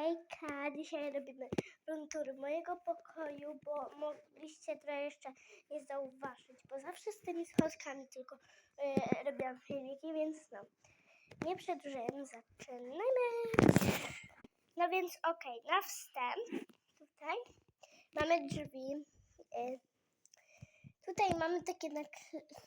Hejka, dzisiaj robimy tour mojego pokoju, bo mogliście trochę jeszcze nie zauważyć, bo zawsze z tymi schodkami tylko e, robiłam filmiki, więc no, nie przedłużając, zaczynajmy. No więc okej, na wstęp tutaj mamy drzwi. e, Tutaj mamy takie,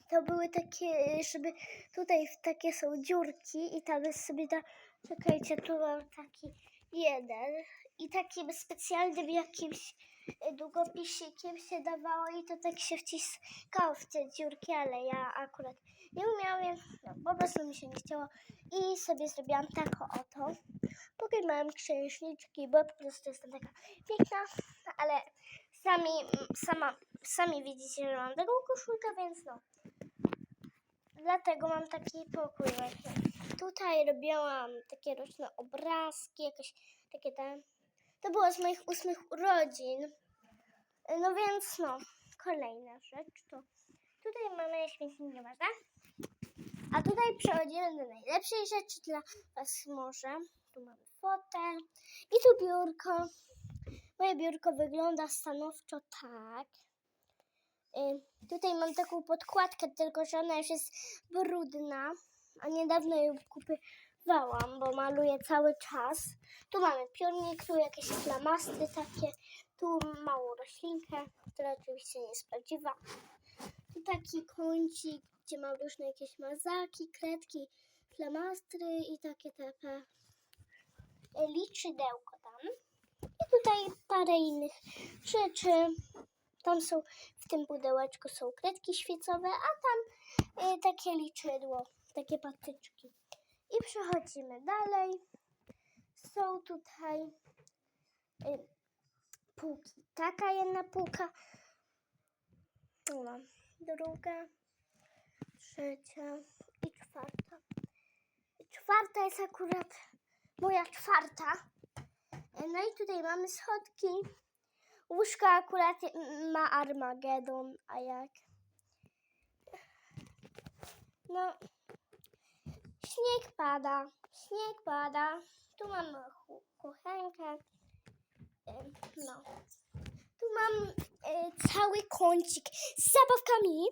to były takie, żeby tutaj takie są dziurki i tam jest sobie ta, czekajcie, tu mam taki jeden i taki specjalnym jakimś e, długopisikiem się dawało i to tak się wciskało w te dziurki, ale ja akurat nie umiałam, więc no, po prostu mi się nie chciało i sobie zrobiłam taką oto. Póki mam księżniczki, bo po prostu jestem taka piękna, ale sami, sama, sami widzicie, że mam taką koszulkę, więc no. Dlatego mam taki pokój właśnie. Tutaj robiłam takie roczne obrazki, jakieś takie te. To było z moich ósmych urodzin. No więc no, kolejna rzecz to tutaj mamy śmietnik, nieważne. A tutaj przechodzimy do najlepszej rzeczy dla Was może. Tu mamy fotel i tu biurko. Moje biurko wygląda stanowczo tak. Y, Tutaj mam taką podkładkę, tylko że ona już jest brudna, a niedawno ją kupywałam, bo maluję cały czas. Tu mamy piórnik, tu jakieś flamastry takie, tu małą roślinkę, która oczywiście nie jest prawdziwa. Tu taki kącik, gdzie mam różne jakieś mazaki, kredki, flamastry i takie tepe. Liczydełko tam. I tutaj parę innych rzeczy. Tam są, w tym pudełeczku są kredki świecowe, a tam y, takie liczydło, takie patyczki. I przechodzimy dalej. Są tutaj y, półki. Taka jedna półka. No, druga, trzecia i czwarta. Czwarta jest akurat moja czwarta. No i tutaj mamy schodki. Łóżko akurat ma Armagedon, a jak? No, śnieg pada, śnieg pada. Tu chu- kuchenkę. No. Tu mam y, cały kącik z zabawkami.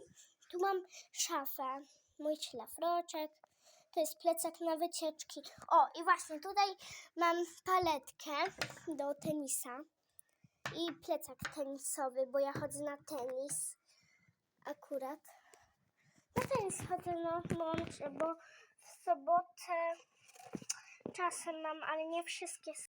Tu mam szafę, mój szlafroczek. To jest plecak na wycieczki. O, i właśnie tutaj mam paletkę do tenisa i plecak tenisowy, bo ja chodzę na tenis akurat. Na tenis chodzę, no, łączę, bo w sobotę czasem mam, ale nie wszystkie